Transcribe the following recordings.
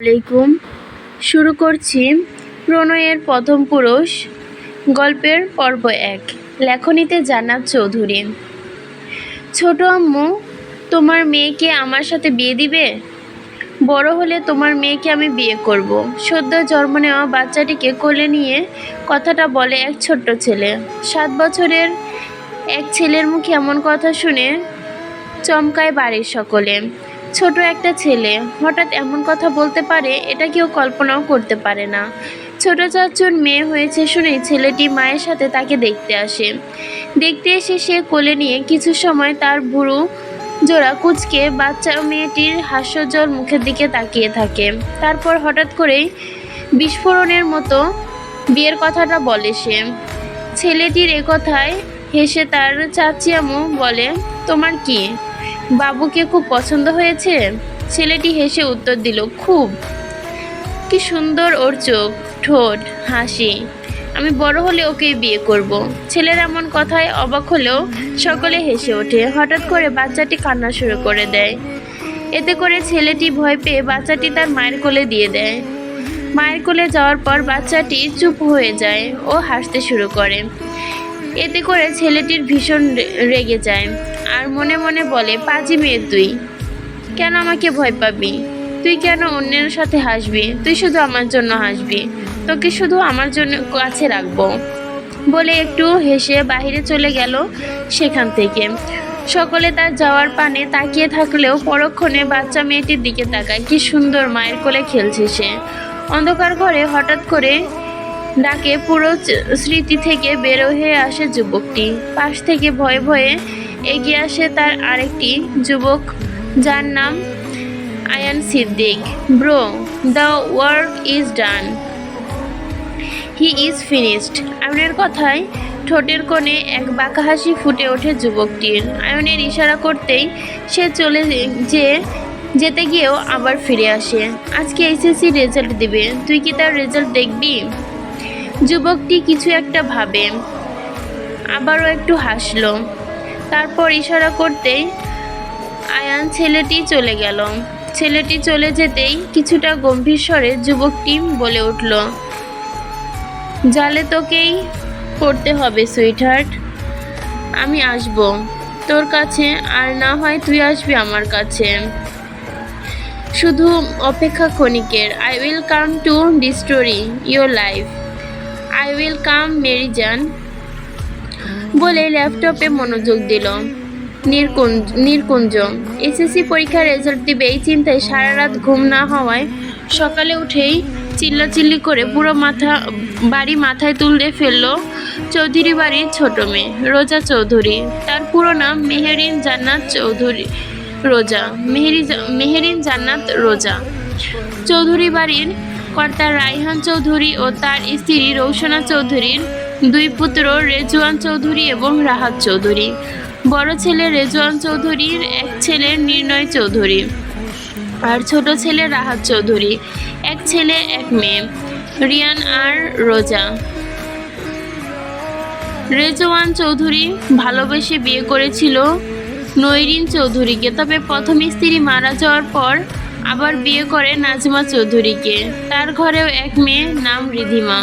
আলাইকুম। শুরু করছি প্রণয়ের প্রথম পুরুষ, গল্পের পর্ব এক, লেখনীতে জান্নাত চৌধুরী। ছোট আম্মু, তোমার মেয়েকে আমার সাথে বিয়ে দিবে? বড় হলে তোমার মেয়েকে আমি বিয়ে করব। সদ্য জন্ম নেওয়া বাচ্চাটিকে কোলে নিয়ে কথাটা বলে এক ছোট্ট ছেলে। সাত বছরের এক ছেলের মুখে এমন কথা শুনে চমকায় বাড়ির সকলে। ছোট একটা ছেলে, হঠাৎ এমন কথা বলতে পারে, এটা কেউ কল্পনাও করতে পারে না। ছোট চারজন মেয়ে হয়েছে শুনেই ছেলেটি মায়ের সাথে তাকে দেখতে আসে। দেখতে এসে সে কোলে নিয়ে কিছু সময় তার বুড়ো জোড়া কুচকে বাচ্চা মেয়েটির হাস্যজ্জ্বল মুখের দিকে তাকিয়ে থাকে। তারপর হঠাৎ করেই বিস্ফোরণের মতো বিয়ের কথাটা বলে সে। ছেলেটির এ কথায় হেসে তার চাচিয়ামু বলে, তোমার কি? বাবুকে খুব পছন্দ হয়েছে? ছেলেটি হেসে উত্তর দিল, খুব। কি সুন্দর ওর চোখ, ঠোঁট, হাসি। আমি বড় হলে ওকে বিয়ে করব। ছেলের এমন কথায় অবাক হলেও সকলে হেসে ওঠে। হঠাৎ করে বাচ্চাটি কান্না শুরু করে দেয়। এতে করে ছেলেটি ভয় পেয়ে বাচ্চাটি তার মায়ের কোলে দিয়ে দেয়। মায়ের কোলে যাওয়ার পর বাচ্চাটি চুপ হয়ে যায় ও হাসতে শুরু করে। এতে করে ছেলেটির ভীষণ রেগে যায়। আর মনে মনে বলে, পাজি মেয়ে তুই। কেন আমাকে ভয় পাবি? তুই কেন অন্যের সাথে হাসবি? তুই শুধু আমার জন্য হাসবি। তোকে শুধু আমার জন্য কাছে রাখব। বলে একটু হেসে বাইরে চলে গেল সেখান থেকে। সকলে তার যাওয়ার পানে তাকিয়ে থাকলেও পরক্ষণে বাচ্চা মেয়েটির দিকে তাকায়। কি সুন্দর মায়ের কোলে খেলছে সে। অন্ধকার ঘরে হঠাৎ করে ডাকে পুরো স্মৃতি থেকে বেরো হয়ে আসে যুবকটি। পাশ থেকে ভয়ে ভয়ে এগিয়ে আসে তার আরেকটি যুবক, যার নাম Ayan Siddique. Bro, the work is done. He is finished. আয়নের কথায় ঠোঁটের কোণে এক বাঁকা হাসি ফুটে ওঠে যুবকটির। আয়নের ইশারা করতেই সে চলে যে, যেতে গিয়েও আবার ফিরে আসে। আজকে এসএসসি রেজাল্ট দিবে। তুই কি তার রেজাল্ট দেখবি? যুবকটি কিছু একটা ভাবে। আবারও একটু হাসলো। তারপর ইশারা করতেই আয়ান ছেলেটি চলে গেল। ছেলেটি চলে যেতেই কিছুটা গম্ভীর স্বরে যুবকটি বলে উঠল, জালে তোকেই পড়তে হবে, সুইটহার্ট। আমি আসব। তোর কাছে আর না হয় তুই আসবি আমার কাছে। শুধু অপেক্ষা ক্ষণিকের I will come to destroy your life I will come Mary জান বলে ল্যাপটপে মনোযোগ দিল। নির্কুঞ্জ নির্কুঞ্জ। এসএসসি পরীক্ষার রেজাল্ট দিবে এই চিন্তায় সারা রাত ঘুম না হওয়ায় সকালে উঠেই চিল্লাচিল্লি করে পুরো মাথা, বাড়ি মাথায় তুলে ফেলল চৌধুরী বাড়ির ছোট মেয়ে, রোজা চৌধুরী। তার পুরো নাম মেহেরিন জান্নাত চৌধুরী, রোজা। মেহেরি, মেহেরিন জান্নাত রোজা। চৌধুরী বাড়ির কর্তা রাইহান চৌধুরী ও তার স্ত্রী রৌশনা চৌধুরীর দুই পুত্র রেজওয়ান চৌধুরী এবং রাহাত চৌধুরী। বড় ছেলে রেজওয়ান চৌধুরীর এক ছেলে নির্ণয় চৌধুরী আর ছোট ছেলে রাহাত চৌধুরী। এক ছেলে, এক মেয়ে। রিয়ান আর রোজা। রেজওয়ান চৌধুরী ভালোবেসে বিয়ে করেছিল নৈরিন চৌধুরীকে তবে প্রথম স্ত্রী মারা যাওয়ার পর আবার বিয়ে করে নাজমা চৌধুরীকে। তার ঘরেও এক মেয়ে নাম রিধিমা।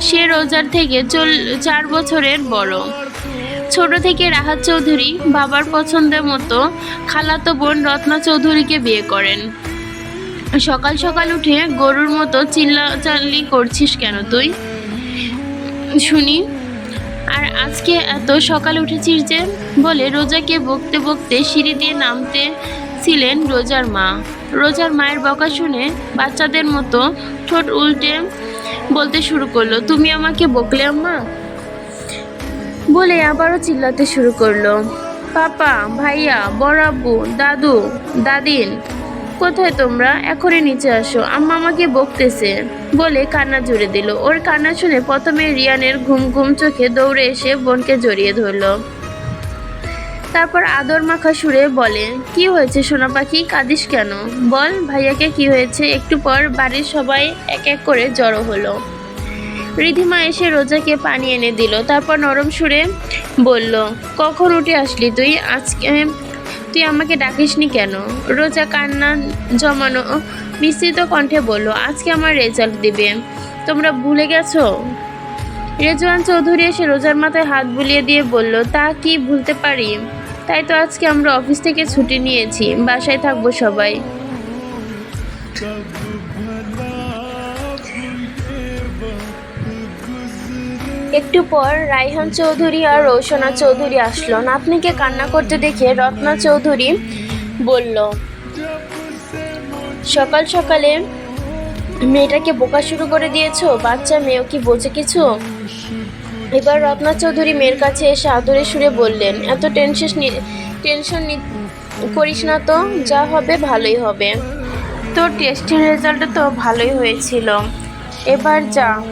সে রোজার থেকে চল, চার বছরের বড়। ছোট থেকে রাহাত চৌধুরী বাবার পছন্দের মতো খালাতো বোন রত্না চৌধুরীকে বিয়ে করেন। সকাল সকাল উঠে গরুর মতো চিল্লাচাল্লি করছিস কেন তুই? শুনি। আর আজকে এত সকাল উঠেছিস যে বলে রোজাকে বকতে বকতে সিঁড়ি দিয়ে নামতে ছিলেন রোজার মা। রোজার মায়ের বকা শুনে বাচ্চাদের মতো ঠোঁট উল্টে বলতে শুরু করল, তুমি আমাকে বকলে আম্মা? বলে আবারও চিল্লাতে শুরু করল, পাপা, ভাইয়া, বড় আব্বু, দাদু দাদিন কোথায় তোমরা? এখনই নিচে আসো, আম্মা আমাকে বকতেছে। বলে কান্না জুড়ে দিল। ওর কান্না শুনে প্রথমে রিয়ানের ঘুম ঘুম চোখে দৌড়ে এসে বোনকে জড়িয়ে ধরলো। তারপর আদর মাখা সুরে বলে, কি হয়েছে সোনা পাখি? কাঁদিস কেন? বল, ভাইয়াকে কি হয়েছে? একটু পর বাড়ির সবাই এক এক করে জড়ো হলো। রিধিমা এসে রোজাকে পানি এনে দিল। তারপর নরম সুরে বলল, কখন উঠে আসলি তুই? আজকে তুই আমাকে ডাকিসনি কেন? রোজা কান্না জমানো মিশ্রিত কণ্ঠে বলল, আজকে আমার রেজাল্ট দিবে। তোমরা ভুলে গেছো? রেজওয়ান চৌধুরী এসে রোজার মাথায় হাত বুলিয়ে দিয়ে বলল, তা কি ভুলতে পারি? তাই তো আজকে আমরা অফিস থেকে ছুটি নিয়েছি। বাসায় থাকব সবাই। একটু পর রাইহান চৌধুরী আর রৌশনা চৌধুরী আসলো। নাতনিকে কান্না করতে দেখে রত্না চৌধুরী বলল, সকাল সকালে মেয়েটাকে বোকা শুরু করে দিয়েছ? বাচ্চা, মেয়েও কি বোঝে কিছু? এবার রত্না চৌধুরী মেয়ের কাছে এসে আদরে সুরে বললেন, এত টেনশন টেনশন করিস না তো, যা হবে ভালোই হবে। তোর টেস্টের রেজাল্ট তো ভালোই হয়েছিল। এবার যা।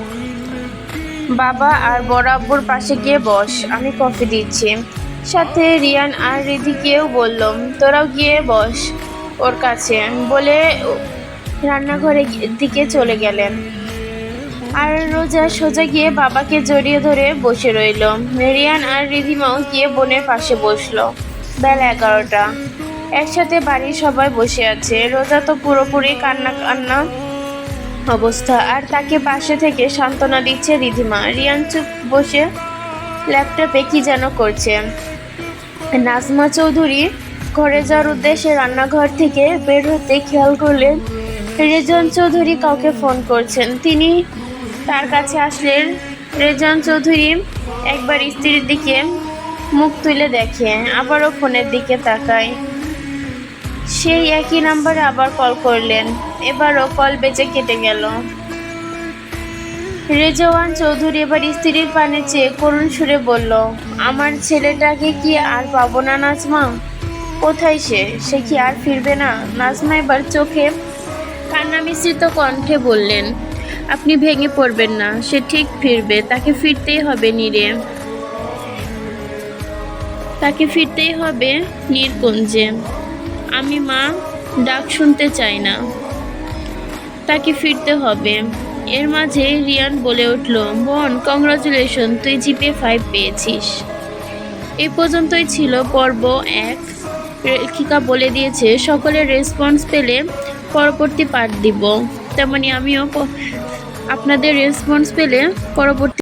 বাবা আর বড় আব্বুর পাশে গিয়ে বস, আমি কফি দিচ্ছি। সাথে রিয়ান আর রিধিকেও বললাম, তোরাও গিয়ে বস ওর কাছে। বলে রান্নাঘরে গি- দিকে চলে গেলেন। আর রোজা সোজা গিয়ে বাবাকে জড়িয়ে ধরে বসে রইল। রিয়ান আর রিধিমাও গিয়ে বোনের পাশে বসল। বেলা এগারোটা। একসাথে বাড়ির সবাই বসে আছে। রোজা তো পুরোপুরি কান্না কান্না অবস্থা। আর তাকে পাশে থেকে সান্ত্বনা দিচ্ছে রিধিমা। রিয়ান চুপ বসে ল্যাপটপে কি যেন করছে। নাজমা চৌধুরী ঘরে যাওয়ার উদ্দেশ্যে রান্নাঘর থেকে বের হতে খেয়াল করলেন রেজন চৌধুরী কাউকে ফোন করছেন। তিনি তার কাছে আসলেন রেজন চৌধুরী একবার স্ত্রীর দিকে মুখ তুলে দেখে, আবারও ফোনের দিকে তাকায়। সেই একই নাম্বারে আবার কল করলেন, এবারও কল বেজে কেটে গেল। রেজওয়ান চৌধুরী এবার স্ত্রীর পানে চেয়ে করুণ সুরে বলল, আমার ছেলেটাকে কি আর পাবো না নাজমা? কোথায় সে? সে কি আর ফিরবে না? নাজমা এবার চোখে কান্না মিশ্রিত কণ্ঠে বললেন আপনি ভেঙে পড়বেন না, সে ঠিক ফিরবে। তাকে ফিরতেই হবে নীরে। তাকে ফিরতেই হবে নীরকুঞ্জে। আমি, মা, ডাক শুনতে চাই না। তাকে ফিরতে হবে। এর মাঝে রিয়ান বলে উঠল, বোন কংগ্রাচুলেশন তুই জিপে ফাইভ পেয়েছিস। এই পর্যন্তই ছিল পর্ব এক। রেখিকা বলে দিয়েছে, সকলের রেসপন্স পেলে পরবর্তী পার্ট দিব। তেমনি আমিও আপনাদের রেসপন্স পেলে পরবর্তী